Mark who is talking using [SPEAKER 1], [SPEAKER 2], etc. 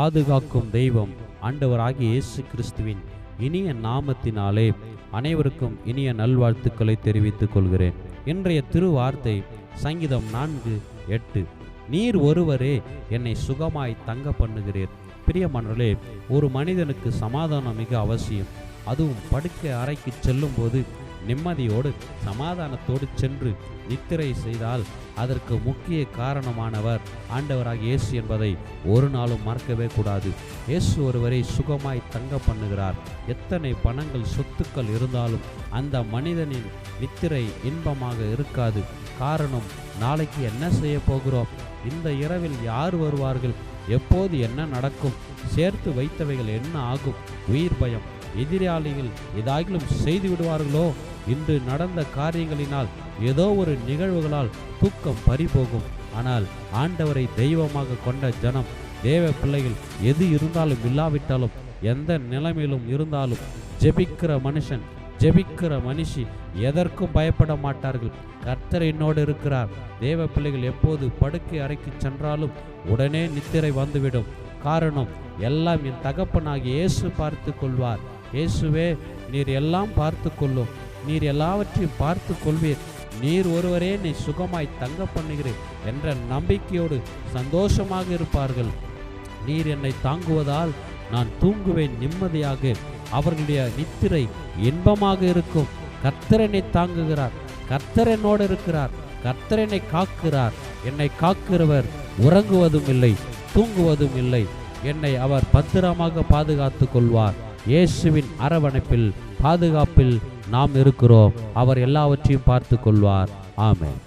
[SPEAKER 1] பாதுகாக்கும் தெய்வம் ஆண்டவராகிய இயேசு கிறிஸ்துவின் இனிய நாமத்தினாலே அனைவருக்கும் இனிய நல்வாழ்த்துக்களை தெரிவித்துக் கொள்கிறேன். இன்றைய திருவார்த்தை சங்கீதம் நான்கு எட்டு. நீர் ஒருவரே என்னை சுகமாய் தங்க பண்ணுகிறீர். பிரியமானவர்களே ஒரு மனிதனுக்கு சமாதானம் மிக அவசியம். அதுவும் படுக்கை அறைக்கு செல்லும்போது நிம்மதியோடு சமாதானத்தோடு சென்று நித்திரை செய்தால் அதற்கு முக்கிய காரணமானவர் ஆண்டவராக இயேசு என்பதை ஒரு நாளும் மறக்கவே கூடாது. இயேசு ஒருவரை சுகமாய் தங்க பண்ணுகிறார். எத்தனை பணங்கள் சொத்துக்கள் இருந்தாலும் அந்த மனிதனின் நித்திரை இன்பமாக இருக்காது. காரணம் நாளைக்கு என்ன செய்ய போகிறோம்? இந்த இரவில் யார் வருவார்கள்? எப்போது என்ன நடக்கும்? சேர்த்து வைத்தவைகள் என்ன ஆகும்? உயிர் பயம் எதிராளிகள் ஏதாகிலும் செய்து விடுவார்களோ இன்று நடந்த காரியங்களினால் ஏதோ ஒரு நிகழ்வுகளால் தூக்கம் பறிபோகும். ஆனால் ஆண்டவரை தெய்வமாக கொண்ட ஜனம் தேவ பிள்ளைகள் எது இருந்தாலும் இல்லாவிட்டாலும் எந்த நிலைமையிலும் இருந்தாலும் ஜெபிக்கிற மனுஷன் ஜெபிக்கிற மனுஷி எதற்கும் பயப்பட மாட்டார்கள். கர்த்தர் என்னோடு இருக்கிறார். தேவ பிள்ளைகள் எப்போது படுக்கை அறைக்கு சென்றாலும் உடனே நித்திரை வந்துவிடும். காரணம் எல்லாம் என் தகப்பனாகி இயேசு பார்த்து கொள்வார். இயேசுவே நீர் எல்லாம் பார்த்து கொள்ளும். நீர் எல்லாவற்றையும் பார்த்து கொள்வீர். நீர் ஒருவரே நீ சுகமாய் தங்க பண்ணுகிறேன் என்ற நம்பிக்கையோடு சந்தோஷமாக இருப்பார்கள். நீர் என்னை தாங்குவதால் நான் தூங்குவேன் நிம்மதியாக. அவர்களுடைய நித்திரை இன்பமாக இருக்கும். கர்த்தரனை தாங்குகிறார். கர்த்தரனோடு இருக்கிறார். கர்த்தரனை காக்கிறார். என்னை காக்கிறவர் உறங்குவதும் இல்லை தூங்குவதும் இல்லை. என்னை அவர் பத்திரமாக பாதுகாத்து கொள்வார். இயேசுவின் அரவணைப்பில் பாதுகாப்பில் நாம் இருக்கிறோம். அவர் எல்லாவற்றையும் பார்த்து கொள்வார் ஆமேன்.